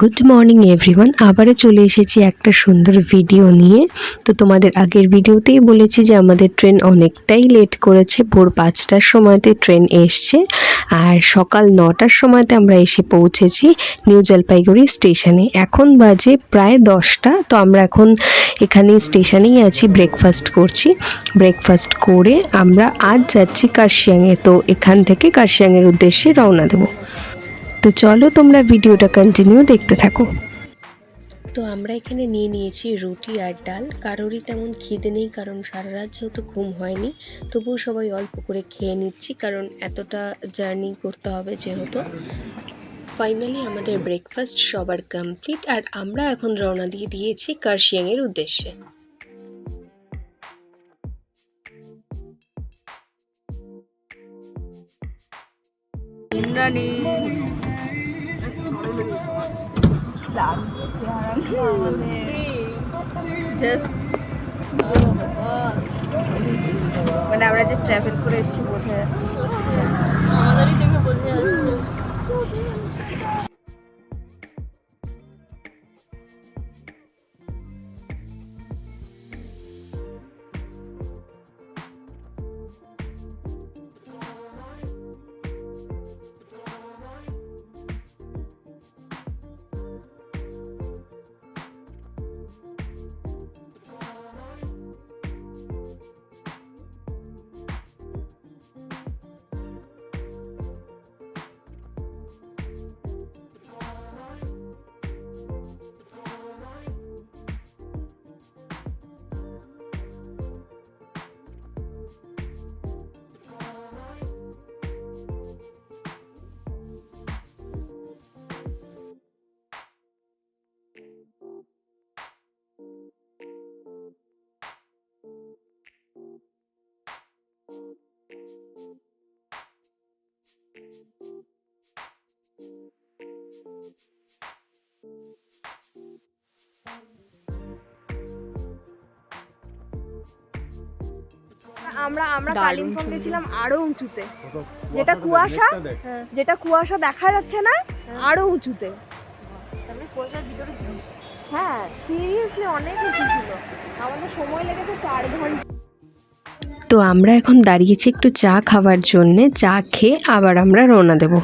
Good morning everyone আবারও চলে এসেছি একটা সুন্দর ভিডিও নিয়ে। তো তোমাদের আগের ভিডিওতেই বলেছি যে আমাদের ট্রেন অনেকটাই লেট করেছে। ভোর পাঁচটার সময়তে ট্রেন এসছে। আর সকাল নটার সময়তে আমরা এসে পৌঁছেছি নিউ জলপাইগুড়ি স্টেশনে এখন বাজে প্রায় দশটা। তো আমরা এখন এখানে স্টেশনেই আছি ব্রেকফাস্ট করছি। ব্রেকফাস্ট করে আমরা আজ যাচ্ছি কার্শিয়াংয়ে। তো এখান থেকে কার্শিয়াংয়ের উদ্দেশ্যে রওনা দেবো। তো চলো তোমরা ভিডিওটা কন্টিনিউ দেখতে থাকো। তো আমরা এখানে নিয়ে নিয়েছি রুটি আর ডাল। কারোরই তেমন খিদে নেই কারণ সারা রাত যেহেতু ঘুম হয়নি তবুও সবাই অল্প করে খেয়ে নিচ্ছি কারণ এতটা জার্নি করতে হবে যেহেতু। ফাইনালি আমাদের ব্রেকফাস্ট সবার কমপ্লিট আর আমরা এখন রওনা দিয়ে দিয়েছি কার্শিয়াংয়ের উদ্দেশ্যে। ইন্দ্রাণী। লাগছে চেহারা মানে আমরা যে ট্রাভেল করে এসেছি বোঝা যাচ্ছে আমরা আমরা কালিম্পং গেছিলাম আরও উঁচুতে। যেটা কুয়াশা যেটা কুয়াশা দেখা যাচ্ছে না আরও উঁচুতে। কুয়াশার ভিতরে জিনিস। হ্যাঁ সিরিয়াসলি অনেক উঁচু ছিল। আমাদের সময় লেগেছে চার ঘণ্টা। তো আমরা এখন দাঁড়িয়েছি একটু চা খাওয়ার জন্যে। চা খেয়ে আবার আমরা রওনা দেব।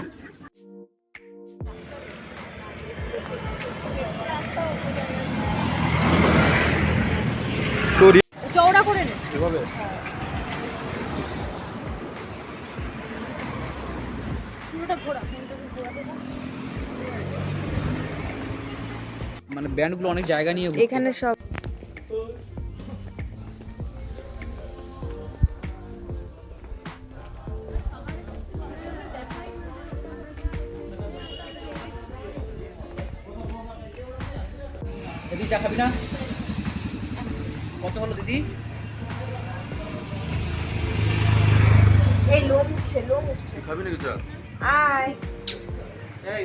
চওড়া করে মানে ব্যান্ডগুলো অনেক জায়গা নিয়ে এখানে সব দিদি চা খাবি না? কত হলো দিদি? এই লোক উঠছে লোক উঠছে। খাবি নাকি চা? আয়। এই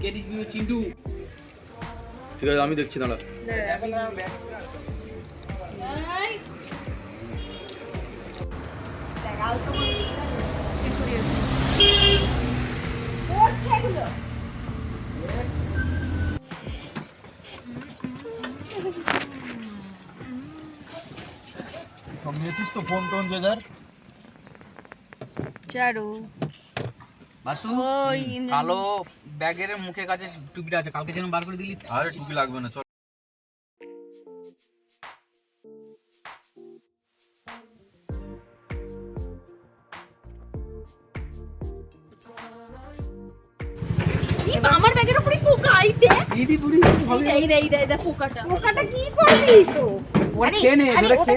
কে দিদি চিন্টু? ঠিক আছে আমি দেখছি দাঁড়া। সব নিয়েছিস তো ফোন টোন যে যার চারু। বাসু কালো ব্যাগের মুখের কাছে টুপিটা আছে কালকে যেন বার করে দিলি। আরে টুপি লাগবে না চল। আমার ব্যাগের উপরে পোকা আইতে দিদি বুড়ি এই রে এই রে এই পোকাটা। পোকাটা কি তো? ওরা ওরা।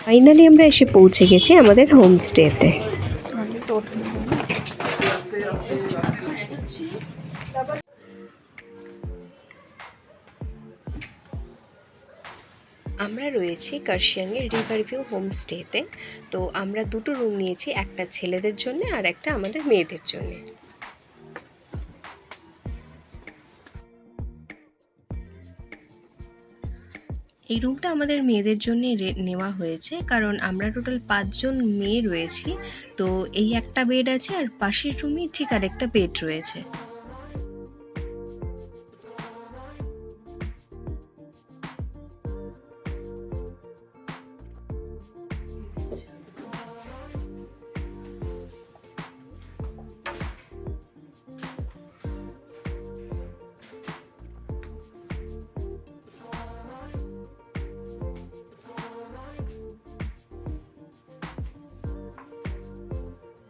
ফাইনালি আমরা এসে পৌঁছে গেছি আমাদের হোমস্টেতে আমরা রয়েছি কার্শিয়াংয়ের রিভার ভিউ হোমস্টেতে। তো আমরা দুটো রুম নিয়েছি, একটা ছেলেদের জন্য আর একটা আমাদের মেয়েদের জন্য। এই রুমটা আমাদের মেয়েদের জন্য নেওয়া হয়েছে, কারণ আমরা টোটাল পাঁচজন মেয়ে রয়েছি। তো এই একটা বেড আছে আর পাশের রুমে ঠিক আরেকটা বেড রয়েছে।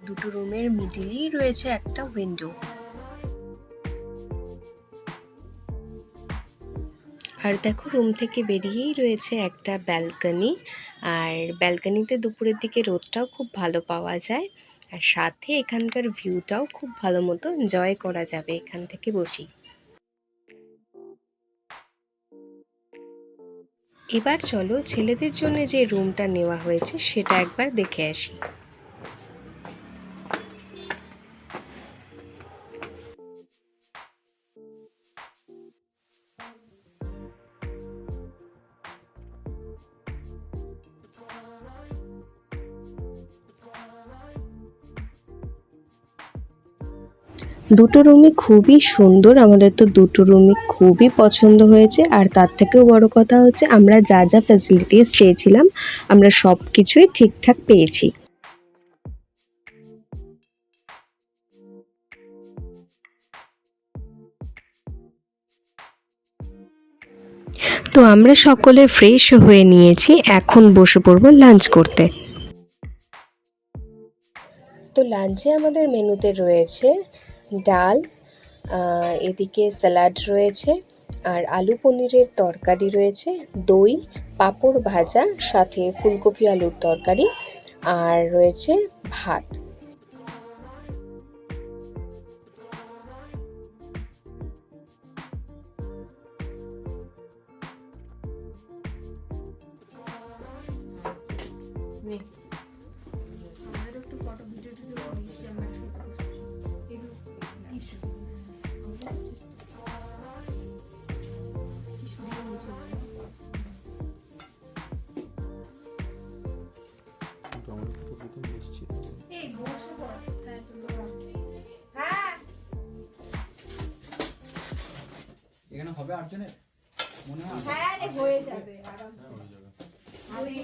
দুটো রুমের মিডিলেই রয়েছে একটা উইন্ডো আর দেখো রুম থেকে বেরিয়েই রয়েছে একটা ব্যালকনি আর ব্যালকনিতে দুপুরের দিকে রোদটাও খুব ভালো পাওয়া যায়। আর সাথে এখানকার ভিউটাও খুব ভালো মতো এনজয় করা যাবে এখান থেকে বসি এবার চলো ছেলেদের জন্য যে রুমটা নেওয়া হয়েছে, সেটা একবার দেখে আসি। দুটো রুমই খুবই সুন্দর, আমাদের তো দুটো রুমই খুবই পছন্দ হয়েছে। আর তার থেকেও বড় কথা হচ্ছে, আমরা যা যা ফ্যাসিলিটিস চেয়েছিলাম, আমরা সব কিছুই ঠিকঠাক পেয়েছি। তো আমরা সকলে ফ্রেশ হয়ে নিয়েছি, এখন বসে পড়ব লাঞ্চ করতে। তো লাঞ্চে আমাদের মেনুতে রয়েছে ডাল এদিকে স্যালাড রয়েছে আর আলু পনিরের তরকারি রয়েছে, দই, পাঁপড় ভাজা, সাথে ফুলকপি আলুর তরকারি আর রয়েছে ভাত। হবে আটজনের মনে হয় হ্যাঁ রে হয়ে যাবে আরামসে। আমি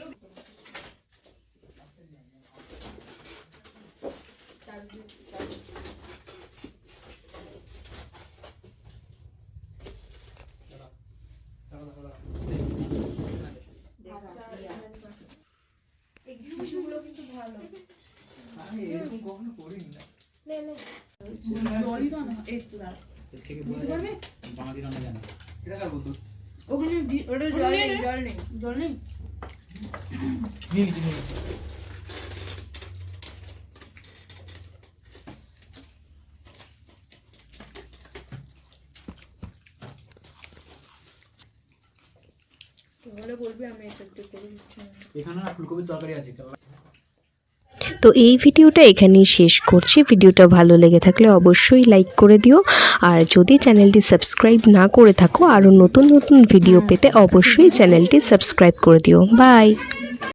ভালো। আমি এরকম কখনো করিনি। না নে। নে জলই তো না একটু দাঁড়া এর থেকে বোঝা যায় বাঙালি রান্না জানে। এটা কার বোতল ওখানে ওটা জল নেই জল নেই। জল নেই? নিয়ে নিচ্ছি নিয়ে নিচ্ছি তাহলে বলবি আমি এটা করে এখানে না ফুলকপির তরকারি আছে তো এই ভিডিওটা এখানেই শেষ করছি। ভিডিওটা ভালো লেগে থাকলে অবশ্যই লাইক করে দিও। আর যদি চ্যানেলটি সাবস্ক্রাইব না করে থাকো, আরও নতুন নতুন ভিডিও পেতে অবশ্যই চ্যানেলটি সাবস্ক্রাইব করে দিও। বাই